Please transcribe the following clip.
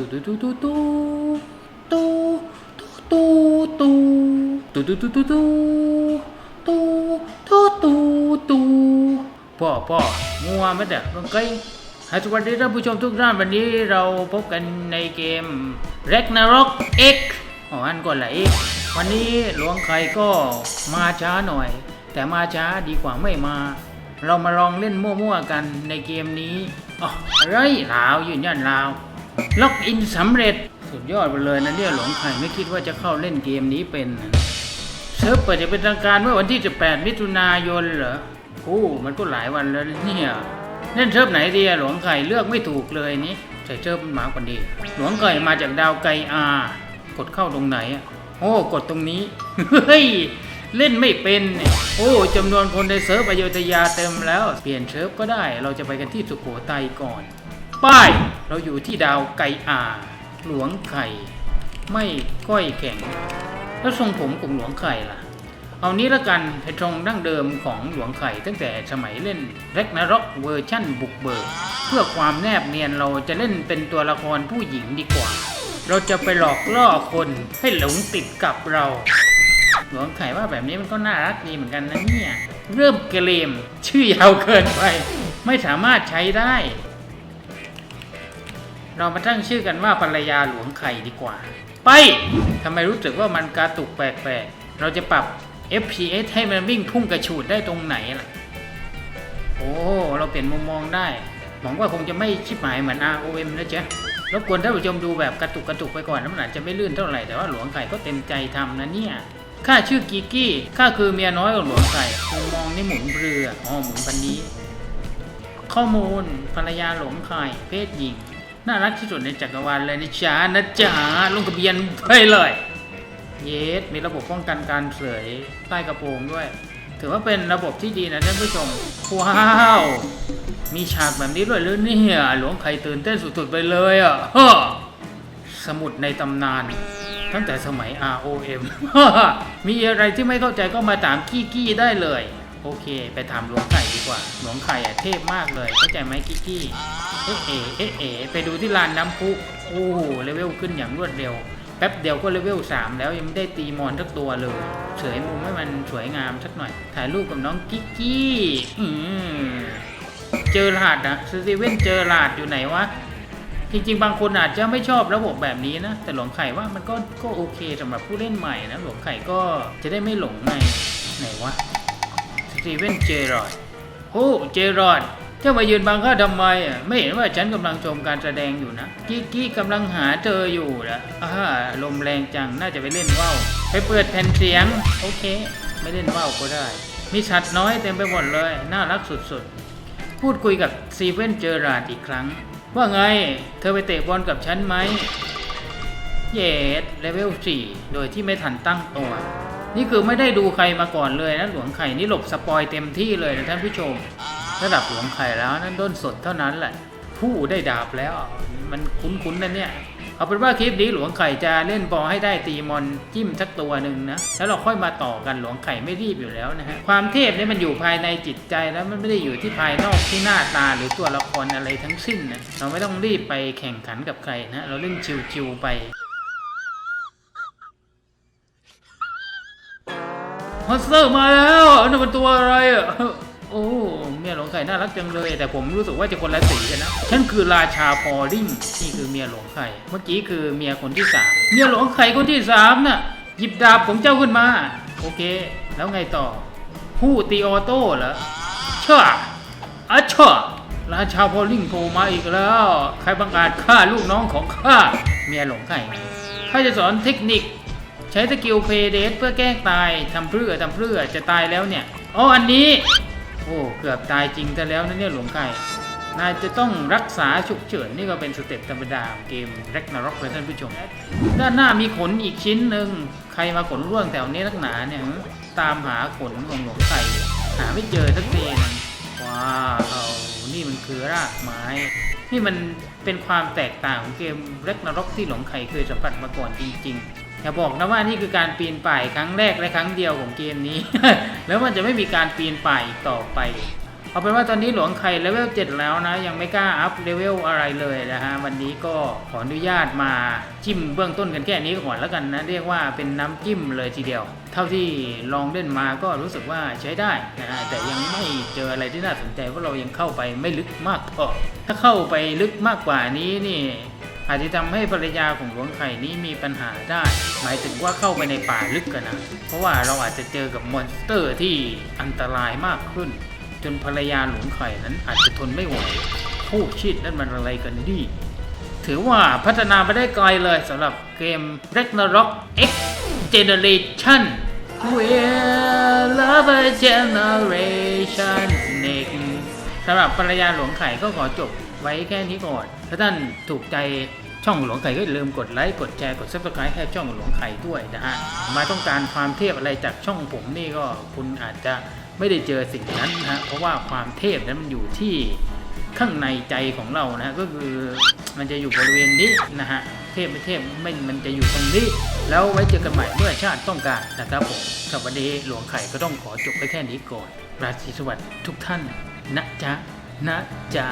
ตูตูตูตูตูตูตูตูตูตูตูตูตูตูตูตูตูพ่อพ่อมัวไม่ได้ต้องไกลสวัสดีท่านผู้ชมทุกท่านวันนี้เราพบกันในเกม Ragnarok X อ๋ออันก่อนละ X วันนี้หลวงไข่ก็มาช้าหน่อย แต่มาช้าดีกว่าไม่มา เรามาลองเล่นมั่วๆกันในเกมนี้อ๋อไรลาวยืนยันลาว ล็อกอินสำเร็จสุดยอดไปเลยนะเนี่ยหลวงไข่ไม่คิดว่าจะเข้าเล่นเกมนี้เป็นเซิร์ฟเปิดจะเป็นทางการเมื่อวันที่ 18 มิถุนายนเหรอโอ้มันก็หลายวันแล้วเนี่ยเล่นเซิร์ฟไหนดีอะหลวงไข่เลือกไม่ถูกเลยนี่ใส่เซิร์ฟมันหมากว่าดี หลวงไข่มาจากดาวไกอากดเข้าตรงไหนอะโอ้กดตรงนี้เฮ้ยเล่นไม่เป็น โอ้จำนวนคนในเซิร์ฟอโยธยาเต็มแล้ว เปลี่ยนเซิร์ฟก็ได้ เราจะไปกันที่สุโขทัยก่อน ป้าย เราอยู่ที่ดาวไกอาหลวงไข่ไม่ก้อยแข็ง แล้วทรงผมของหลวงไข่ล่ะ เอานี้ละกันเป็นทรงดั้งเดิมของหลวงไข่ตั้งแต่สมัยเล่นแร็กนาร็อกเวอร์ชั่นบุกเบิก เพื่อความแนบเนียนเราจะเล่นเป็นตัวละครผู้หญิงดีกว่า เราจะไปหลอกล่อคนให้หลงติดกับเรา หลวงไข่ว่าแบบนี้มันก็น่ารักดีเหมือนกันนะเนี่ย เริ่มเกรมชื่อยาวเกินไป ไม่สามารถใช้ได้ เรามาตั้งชื่อกันว่าภรรยาหลวงไข่ดีกว่า ไปทำไมรู้สึกว่ามันกระตุกแปลกๆ เราจะปรับ FPS ให้มันวิ่งพุ่งกระฉูดได้ตรงไหนล่ะ โอ้ เราเปลี่ยนมุมมองได้ หวังว่าคงจะไม่ชิบหายเหมือน ROM นะจ๊ะรบกวนท่านผู้ชมดูแบบกระตุกกระตุกไปก่อนนะมันอาจะไม่ลื่นเท่าไหร่แต่ว่าหลวงไข่ก็เต็มใจทำนะเนี่ยข้าชื่อกิกกี้ข้าคือเมียน้อยของหลวงไข่มุมมองนี่หมุนเรืออ๋อหมุนพันนี้ ข้อมูลภรรยาหลวงไข่เพศหญิง น่ารักที่สุดในจักรวาลเลยนะจ๊ะนะจ๊ะลงทะเบียนไปเลย เยสมีระบบป้องกันการเสยใต้กระโปรงด้วย ถือว่าเป็นระบบที่ดีนะท่านผู้ชม ว้าว มีฉากแบบนี้ด้วยหรือเนี่ยหลวงไข่ตื่นเต้นสุดๆไปเลยอะฮะสมุดในตำนาน ตั้งแต่สมัย ROM มีอะไรที่ไม่เข้าใจก็มาถามกี้กี้ได้เลย โอเค ไปถามหลวงไข่ ว่า หลวงไข่อะเทพมากเลย เข้าใจไหมกี้กี้เอ๊ะเอ๋เอ๊ะเอ๋ไปดูที่ลานน้ำพุโอ้โหเลเวลขึ้นอย่างรวดเร็ว แป๊บเดียวก็เลเวล3แล้วยังไม่ได้ตีมอนทักตัวเลย เฉยมุมให้มันสวยงามสักหน่อย ถ่ายรูปกับน้องกิ๊กกี้อืมเจอรหัสอะสตีเวนเจอรหัสอยู่ไหนวะจริงๆ บางคนอาจจะไม่ชอบระบบแบบนี้นะ แต่หลวงไข่ว่ามันก็ก็โอเคสำหรับผู้เล่นใหม่นะ หลวงไข่ก็จะได้ไม่หลงในไหนวะสตีเวนเจอรอด โอ้เจอรอดเจ้ามายืนบังข้าทำไมอะไม่เห็นว่าฉันกำลังชมการแสดงอยู่นะกี้กี้กำลังหาเจออยู่นะอ่าลมแรงจังน่าจะไปเล่นว่าวไปเปิดแผ่นเสียง โอเค ไม่เล่นว่าวก็ได้ มีสัตว์น้อยเต็มไปหมดเลย น่ารักสุดๆ พูดคุยกับซีเว่นเจอราดอีกครั้ง ว่าไง เธอไปเตะบอลกับฉันไหมเยสเลเวล4โดยที่ไม่ทันตั้งตัว นี่คือไม่ได้ดูใครมาก่อนเลยนะหลวงไข่นี่หลบสปอยเต็มที่เลยนะท่านผู้ชม ระดับหลวงไข่แล้วนั่นด้นสดเท่านั้นแหละ ผู้ได้ดาบแล้วมันคุ้นๆนะเนี่ยเอาเป็นว่าคลิปนี้หลวงไข่จะเล่นบอลให้ได้ตีมอนจิ้มสักตัวหนึ่งนะแล้วเราค่อยมาต่อกันหลวงไข่ไม่รีบอยู่แล้วนะฮะความเทพนี่มันอยู่ภายในจิตใจแล้วมันไม่ได้อยู่ที่ภายนอกที่หน้าตาหรือตัวละครอะไรทั้งสิ้นนะเราไม่ต้องรีบไปแข่งขันกับใครนะเราเล่นชิวๆไป ฮอสเตอร์มาแล้วนั่นเป็นตัวอะไรอะโอ้เมียหลวงไข่น่ารักจังเลย แต่ผมรู้สึกว่าจะคนละสีกันนะฉันคือราชาพอลิงนี่คือเมียหลวงไข่เมื่อกี้คือเมียคนที่สามเมียหลวงไข่คนที่สามน่ะหยิบดาบของเจ้าขึ้นมา โอเค แล้วไงต่อ ผู้ตีออโต้เหรอเช่ออะเช่อราชาพอลิงโผล่มาอีกแล้ว ใครบังอาจฆ่าลูกน้องของข้าเมียหลวงไข่ข้าจะสอนเทคนิค ใช้สกิลเพย์เดสเพื่อแกล้งตายทำเพื่อทำเพื่อจะตายแล้วเนี่ยอ๋ออันนี้ โอ้เกือบตายจริงซะแล้วนะเนี่ยหลวงไก่นายจะต้องรักษาฉุกเฉินนี่ก็เป็นสเต็ปธรรมดาเกม r a g n a r o k เลยท่านผู้ชม ด้านหน้ามีขนอีกชิ้นหนึ่งใครมาขนร่วงแถวนี้นักหนาเนี่ยตามหาขนของหลวงไก่หาไม่เจอสักทีนึงว้าวนี่มันคือรากไม้ นี่มันเป็นความแตกต่างของเกม r a g n a r o k ที่หลวงไข่เคยสัมผัสมาก่อนจริง ๆ อย่าบอกนะว่านี่คือการปีนป่ายครั้งแรกและครั้งเดียวของเกมนี้ แล้วมันจะไม่มีการปีนป่ายต่อไป เอาเป็นว่าตอนนี้หลวงไข่เลเวล7แล้วนะ ยังไม่กล้าอัพเลเวลอะไรเลยนะฮะ วันนี้ก็ขออนุญาตมาจิ้มเบื้องต้นกันแค่นี้ก่อนแล้วกันนะ เรียกว่าเป็นน้ำจิ้มเลยทีเดียว เท่าที่ลองเล่นมาก็รู้สึกว่าใช้ได้นะฮะ แต่ยังไม่เจออะไรที่น่าสนใจเพราะเรายังเข้าไปไม่ลึกมากพอ ถ้าเข้าไปลึกมากกว่านี้นี่ อาจจะทำให้ภรรยาของหลวงไข่นี้มีปัญหาได้ หมายถึงว่าเข้าไปในป่าลึกกันนะ เพราะว่าเราอาจจะเจอกับมอนสเตอร์ที่อันตรายมากขึ้น จนภรรยาหลวงไข่นั้นอาจจะทนไม่ไหวโอ้ชิดนั่นมันอะไรกันดิถือว่าพัฒนาไปได้ไกลเลยสำหรับเกม Ragnarok X Generation We're love a generation next สำหรับภรรยาหลวงไข่ก็ขอจบ ไว้แค่นี้ก่อน ถ้าท่านถูกใจช่องหลวงไข่ก็อย่าลืมกดไลค์กดแชร์กด subscribe ให้ช่องหลวงไข่ด้วยนะฮะมาต้องการความเทพอะไรจากช่องผมนี่ก็คุณอาจจะไม่ได้เจอสิ่งนั้นนะฮะเพราะว่าความเทพนั้นมันอยู่ที่ข้างในใจของเรานะะก็คือมันจะอยู่บริเวณนี้นะฮะเทพไม่เทพไม่มันจะอยู่ตรงนี้ แล้วไว้เจอกันใหม่เมื่อชาติต้องการนะครับผมสวันนี้หลวงไข่ก็ต้องขอจบไปแค่นี้ก่อนราศีสวัสดิ์ทุกท่านนะจ๊ะ นะจ๊ะ